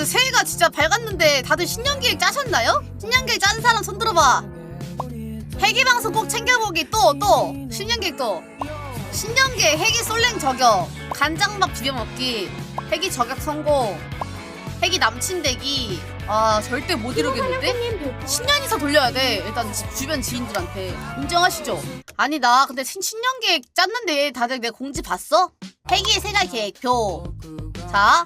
근데 새해가 진짜 밝았는데 다들 신년 계획 짜셨나요? 신년 계획 짠 사람 손 들어봐. 회기 방송 꼭 챙겨보기 또 또 신년 계획 또 신년 계획 회기 솔랭 저격 간장밥 비벼 먹기 회기 저격 성공 회기 남친 되기 아 절대 못 이루겠는데? 신년이서 돌려야 돼. 일단 지- 주변 지인들한테 인정하시죠? 아니 나 근데 신, 신년 계획 짰는데 다들 내 공지 봤어? 회기의 생활 계획표. 자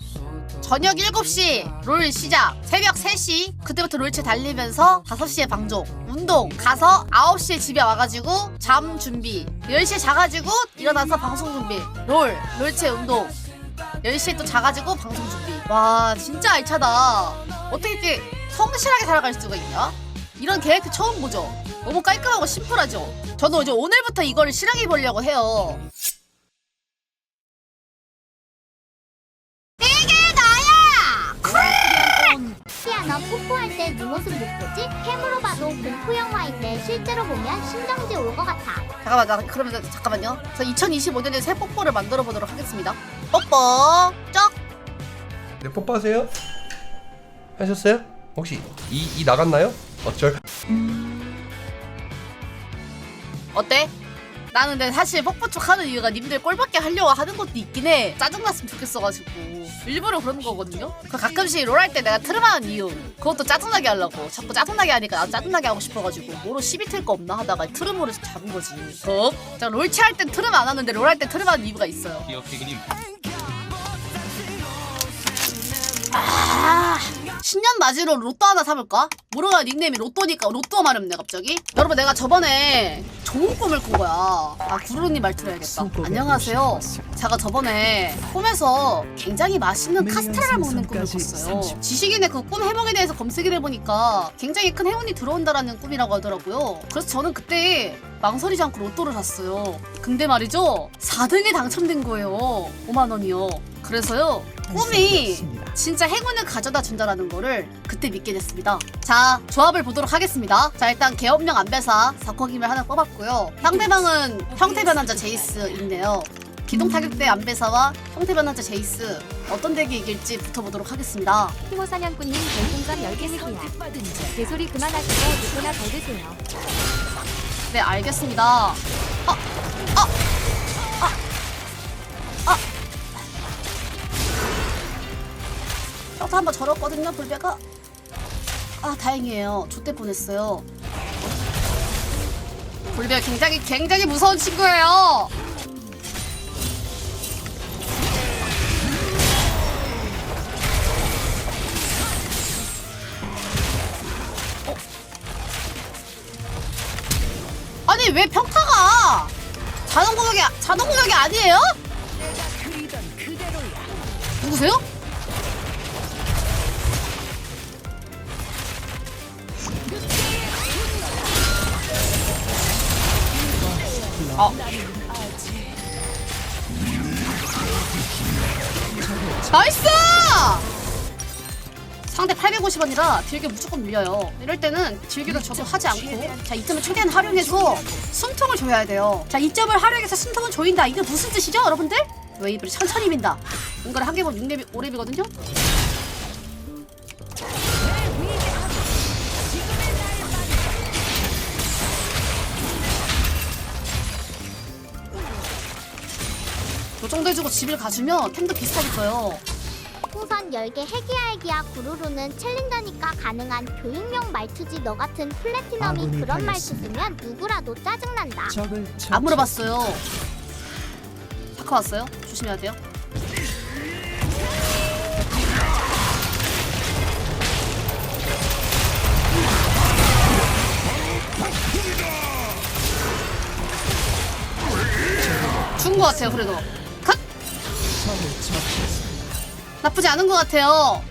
저녁 7시 롤 시작. 새벽 3시. 그때부터 롤체 달리면서 5시에 방종 운동. 가서 9시에 집에 와가지고 잠 준비. 10시에 자가지고 일어나서 방송 준비. 롤 롤체 운동. 10시에 또 자가지고 방송 준비. 와 진짜 알차다. 어떻게 이렇게 성실하게 살아갈 수가 있냐? 이런 계획도 처음 보죠. 너무 깔끔하고 심플하죠? 저도 이제 오늘부터 이거를 실행해 보려고 해요 피아노 뽀뽀할 때 네 모습 못 보지? 캠으로 봐도 공포 영화인데 실제로 보면 심정지 올 것 같아. 잠깐만 나 그러면 잠깐만요 저 2025년에 새 뽀뽀를 만들어 보도록 하겠습니다 뽀뽀 쩍 네, 뽀뽀하세요. 하셨어요? 혹시 이, 이 나갔나요? 어쩔. 어때? 나는 근데 사실 쪽 하는 이유가 님들 꼴밖에 하려고 하는 것도 있긴 해. 짜증났으면 좋겠어가지고. 일부러 그러는 거거든요? 그 가끔씩 롤 할 때 내가 트름하는 이유. 그것도 짜증나게 하려고. 자꾸 짜증나게 하니까 나도 짜증나게 하고 싶어가지고 뭐로 시비 틀 거 없나 하다가 트름으로 잡은 거지. 어? 자 롤체 할땐 트름 안 하는데 롤할땐 트름 하는 이유가 있어요. 기억해그님. 아, 신년 맞이로 로또 하나 사볼까? 모르가 닉네임이 로또니까 로또 마렵네 갑자기? 여러분 내가 저번에 좋은 꿈을 꾼 거야. 아 구루님 말투로 해야겠다. 안녕하세요. 제가 저번에 꿈에서 굉장히 맛있는 카스테라를 먹는 꿈을 꿨어요. 지식인의 그 꿈 해몽에 대해서 검색을 해보니까 굉장히 큰 행운이 들어온다라는 꿈이라고 하더라고요. 그래서 저는 그때 망설이지 않고 로또를 샀어요 근데 말이죠 4등에 당첨된 거예요 5만 원이요 그래서요 꿈이 진짜 행운을 가져다 준다라는 거를 그때 믿게 됐습니다. 자, 조합을 보도록 하겠습니다. 자, 일단 개업령 안배사 4코김을 하나 뽑았고요. 상대방은 형태 변환자 제이스 있네요. 기동 타격대 안배사와 형태 변환자 제이스 어떤 덱이 이길지 붙어보도록 하겠습니다. 티모 사냥꾼님 별풍선 10개 씁니다. 개소리 그만하시고 누구나 더 드세요. 네, 알겠습니다. 아, 아, 아, 아. 한번 절었거든요, 불배가. 아, 다행이에요. 좆대 뻔했어요. 불배 굉장히 굉장히 무서운 친구예요. 왜 평타가 자동 공격이 자동 공격이 아니에요? 누구세요? 아. 나이스! 상대 850원이라 딜교 무조건 밀려요. 이럴 때는 딜교를 저도 하지 않고 자 이점을 최대한 활용해서 숨통을 조여야 돼요. 자 이점을 활용해서 숨통을 조인다. 이게 무슨 뜻이죠, 여러분들? 웨이브를 천천히 민다. 이걸 한 개면 6렙이 5렙이거든요. 요 정도 해주고 집을 가주면 템도 비슷하게 써요. 풍선 10개 해기야해기야 구루루는 챌린저니까 가능한 교육용 말투지 너 같은 플래티넘이 아군이 그런 말투 당했습니다. 쓰면 누구라도 짜증난다. 적을 안 물어봤어요. 사카 왔어요? 조심해야 돼요. 준것 같아요, 그래도. 나쁘지 않은 것 같아요.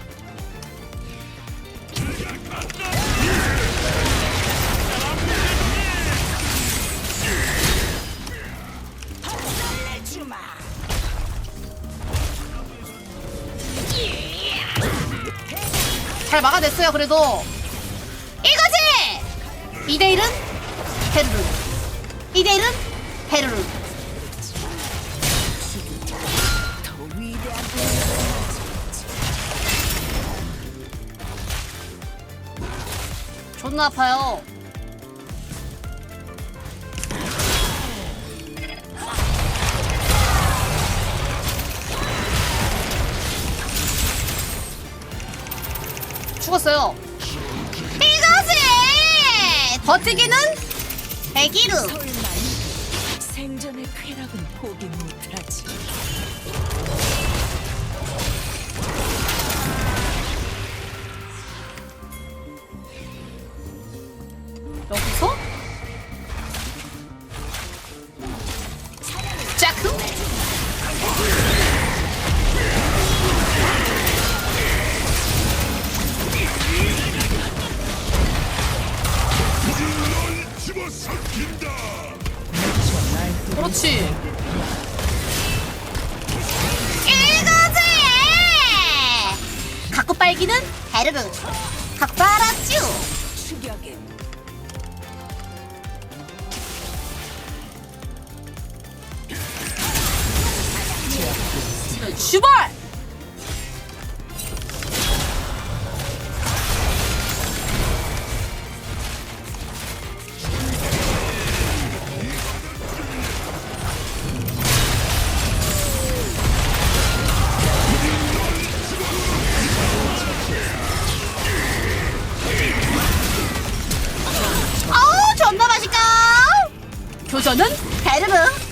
잘 막아냈어요, 그래도. 이거지! 2대1은 헤르르. 2대1은 헤르르. 존나 아파요. 죽었어요. 이거지! 버티기는 대기루. 생전의 쾌락은 포기 못하지. 그렇지. 이거지! 갖고 빨기는 헤르르. 갖고 알았쥬. 슈발! 아우 존나 맛있까 교전은? 베르르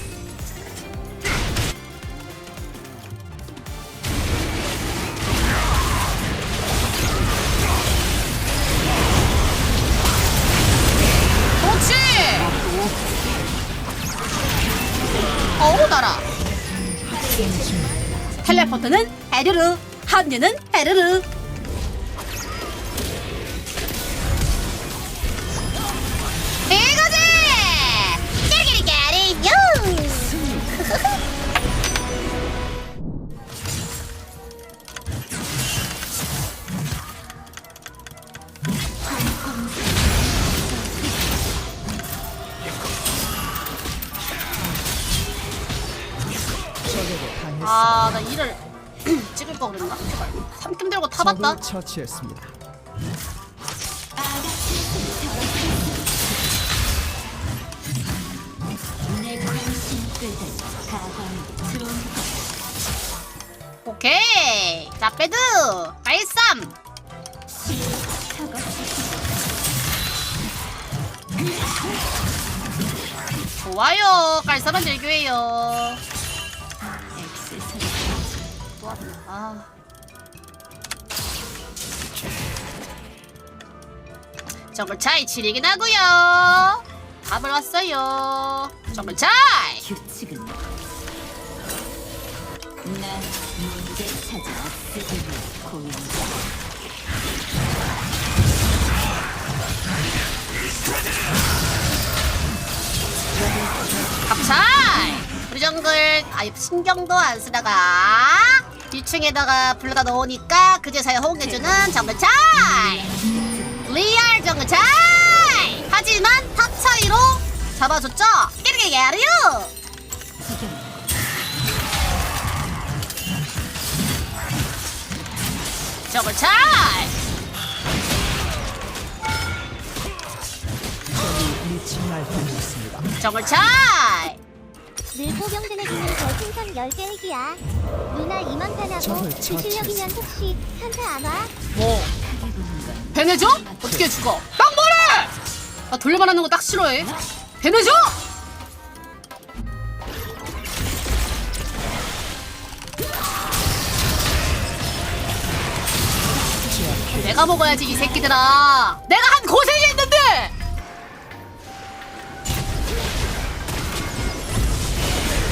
헤르르. 합류는 헤르르 적을 처치했습니다. 오케이. 자, 배드. 발삼. 좋아요. 깔쌈한 즐겨해요. 아. 정글 차이 치리긴 하고요. 답을 왔어요. 정글 차이. 규칙은 난 문제 찾아 없애기 고민자 갑차이 우리 정글 아예 신경도 안 쓰다가 뒤층에다가 불러다 놓으니까 그제서야 호응해주는 정글 차이 리얼 차이! 하지만 탑 차이로 잡아줬죠? 깨르게 야르유! 정글 차이! 적이 미친 날 당했습니다. 정글 차이! 늙고병든에게는 별풍선 10개 핵이야. 누나 이만탄하고 그 실력이면 혹시 현타 안 와? 뭐 배내줘? 어떻게 죽어? 딱 뭐래! 나 돌려만 하는 거 딱 싫어해 배내줘? 내가 먹어야지 이 새끼들아 내가 한 고생이 있는데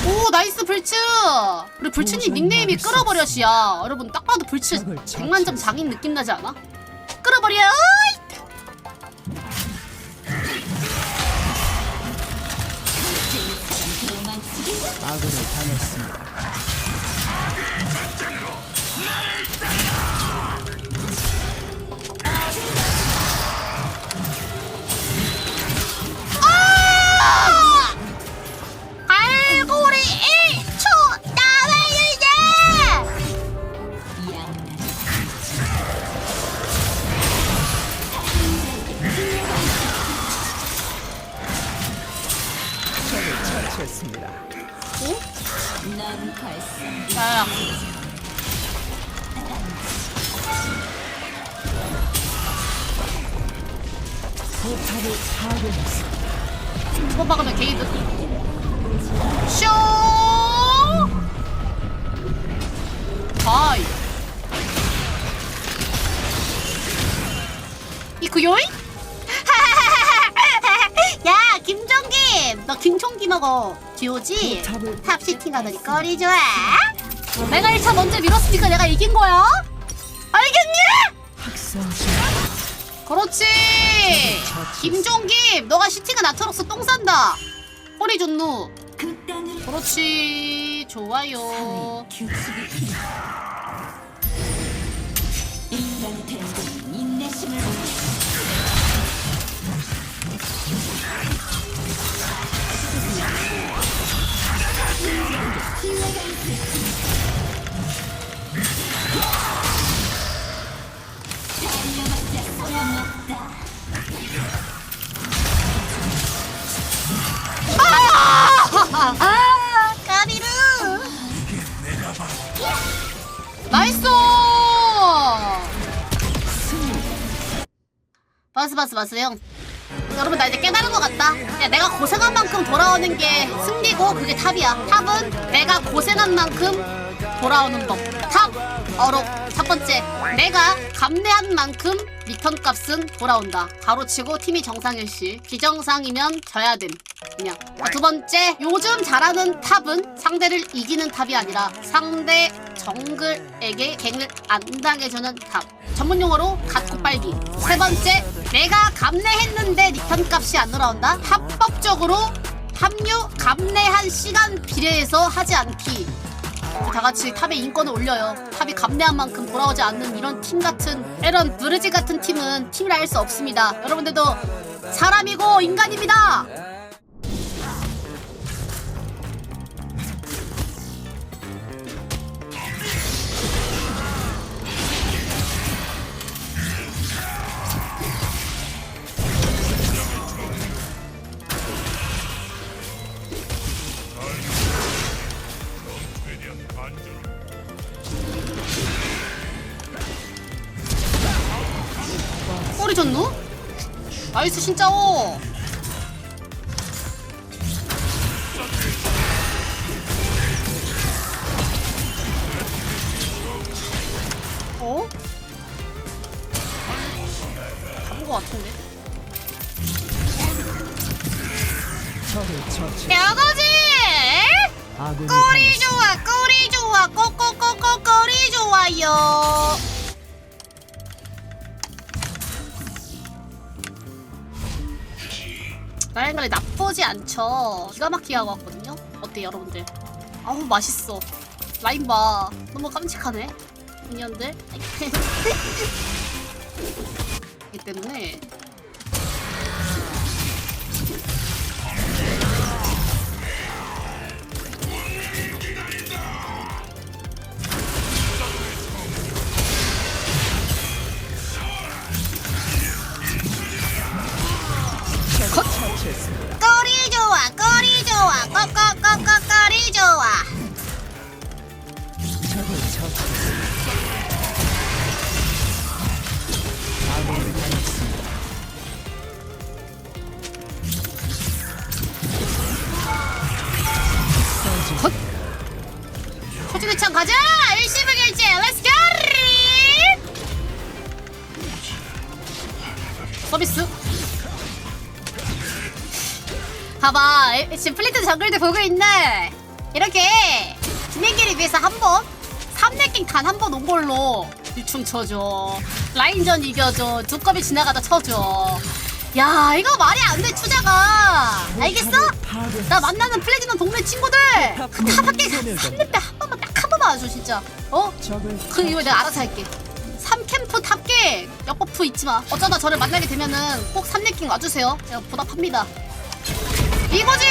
오 나이스 불츠 우리 불츠님 닉네임이 끌어버려시야 여러분 딱 봐도 불츠 100만점 장인 느낌 나지 않아? 끌어버려 아군을 당했습니다. 듀오지? 포탑을 탑시팅 하더니 거리 좋아? 내가 1차 먼저 밀었으니까 내가 이긴 거야? 알겠니? 그렇지. 김종김, 너가 시팅은 아트록스 똥 싼다. 허리. 극단으로 그렇지. 좋아요. 인내심을 보여. 아, 까리루. 나이스. 바스 바스 바스 형. 여러분 나 이제 깨달은 것 같다. 야, 내가 고생한 만큼 돌아오는 게 승리고 그게 탑이야. 탑은 내가 고생한 만큼 돌아오는 법. 탑 어록 첫 번째 내가 감내한 만큼 리턴 값은 돌아온다. 가로치고 팀이 정상일 시 비정상이면 져야 됨. 그냥 자, 두 번째 요즘 잘하는 탑은 상대를 이기는 탑이 아니라 상대 정글에게 갱을 안 당해주는 탑. 전문 용어로 갓고 빨기. 세 번째 내가 감내했는데 리턴 값이 안 돌아온다. 합법적으로 합류 감내한 시간 비례해서 하지 않기. 다 같이 탑의 인권을 올려요. 탑이 감내한 만큼 돌아오지 않는 이런 팀 같은 이런 브르지 같은 팀은 팀이라 할 수 없습니다. 여러분들도 사람이고 인간입니다. 꼬리 줬누? 나이스 진짜오. 어? 잡은 거 같은데. 아군이 꼬리. 좋아, 꼬리 좋아, 꼬꼬꼬꼬 꼬리 좋아요. 라인갈이 나쁘지 않죠. 기가 막히게 하고 왔거든요. 어때 여러분들? 아우 맛있어. 라인 봐. 너무 깜찍하네. 인연들. 이 때문에 좋아. 초지대창 가자! 일시불 결제, 렛츠 고! 서비스. 봐봐, 에- 지금 플리트 정글들 보고 있네. 이렇게 진행기를 위해서 한 번, 3렙킹 단 한 번 온 걸로 유충 쳐줘. 라인전 이겨줘. 두꺼비 지나가다 쳐줘. 야, 이거 말이 안 돼, 투자가. 알겠어? 나 만나는 플래티넘 동네 친구들 그 타밖에 3렙 때한 번만 딱 한 번만 와줘 진짜 어? 그 이거 내가 알아서 할게 3캠프 탑게 역버프 잊지 마 어쩌다 저를 만나게 되면은 꼭 3렙킹 와주세요 제가 보답합니다 이거지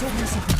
속에서